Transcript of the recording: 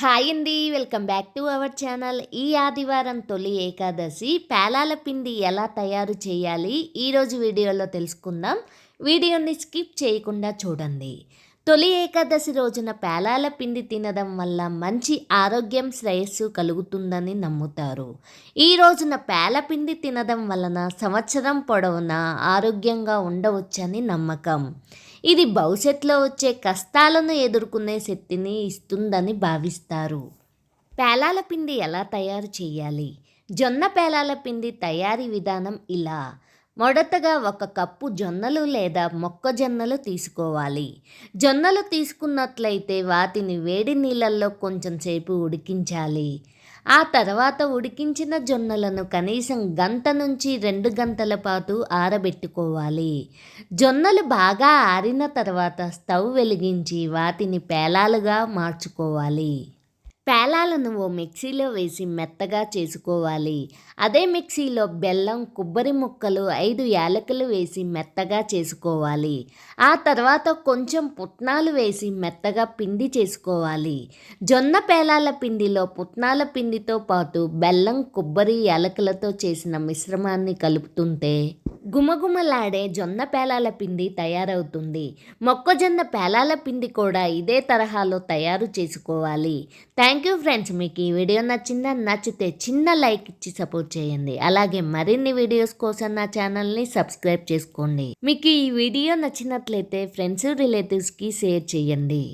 Hi అండి welcome back to our channel. ఈ ఆదివారం తొలి ఏకాదశి పేలాల పిండి ఎలా తయారు చేయాలి? ఈరోజు వీడియోలో తెలుసుకుందాం. వీడియోని స్కిప్ చేయకుండా చూడండి. తొలి ఏకాదశి రోజున పేలాల పిండి తినడం వల్ల మంచి ఆరోగ్యం శ్రేయస్సు కలుగుతుందని నమ్ముతారు. ఈ రోజున పేల పిండి తినడం వలన సంవత్సరం పొడవునా ఆరోగ్యంగా ఉండవచ్చని నమ్మకం. ఇది భవిష్యత్తులో వచ్చే కష్టాలను ఎదుర్కొనే శక్తిని ఇస్తుందని భావిస్తారు. పేలాల పిండి ఎలా తయారు చేయాలి? జొన్న పేలాల పిండి తయారీ విధానం ఇలా. మొదటగా ఒక కప్పు జొన్నలు లేదా మొక్కజొన్నలు తీసుకోవాలి. జొన్నలు తీసుకున్నట్లయితే వాటిని వేడి నీళ్ళల్లో కొంచెం సేపు ఉడికించాలి. ఆ తర్వాత ఉడికించిన జొన్నలను కనీసం గంట నుంచి రెండు గంటల పాటు ఆరబెట్టుకోవాలి. జొన్నలు బాగా ఆరిన తర్వాత స్టవ్ వెలిగించి వాటిని పేలాలుగా మార్చుకోవాలి. పేలాలను ఓ మిక్సీలో వేసి మెత్తగా చేసుకోవాలి. అదే మిక్సీలో బెల్లం కొబ్బరి ముక్కలు ఐదు యాలకులు వేసి మెత్తగా చేసుకోవాలి. ఆ తర్వాత కొంచెం పుట్నాలు వేసి మెత్తగా పిండి చేసుకోవాలి. జొన్న పేలాల పిండిలో పుట్నాల పిండితో పాటు బెల్లం కొబ్బరి యాలకులతో చేసిన మిశ్రమాన్ని కలుపుతుంటే గుమగుమలాడే జొన్న పేలాల పిండి తయారవుతుంది. మొక్కజొన్న పేలాల పిండి కూడా ఇదే తరహాలో తయారు చేసుకోవాలి. థ్యాంక్ యూ ఫ్రెండ్స్ మీకు ఈ వీడియో నచ్చిందా? నచ్చితే చిన్న లైక్ ఇచ్చి సపోర్ట్ చేయండి. అలాగే మరిన్ని వీడియోస్ కోసం నా ఛానల్ని సబ్స్క్రైబ్ చేసుకోండి. మీకు ఈ వీడియో నచ్చినట్లయితే ఫ్రెండ్స్ రిలేటివ్స్కి షేర్ చేయండి.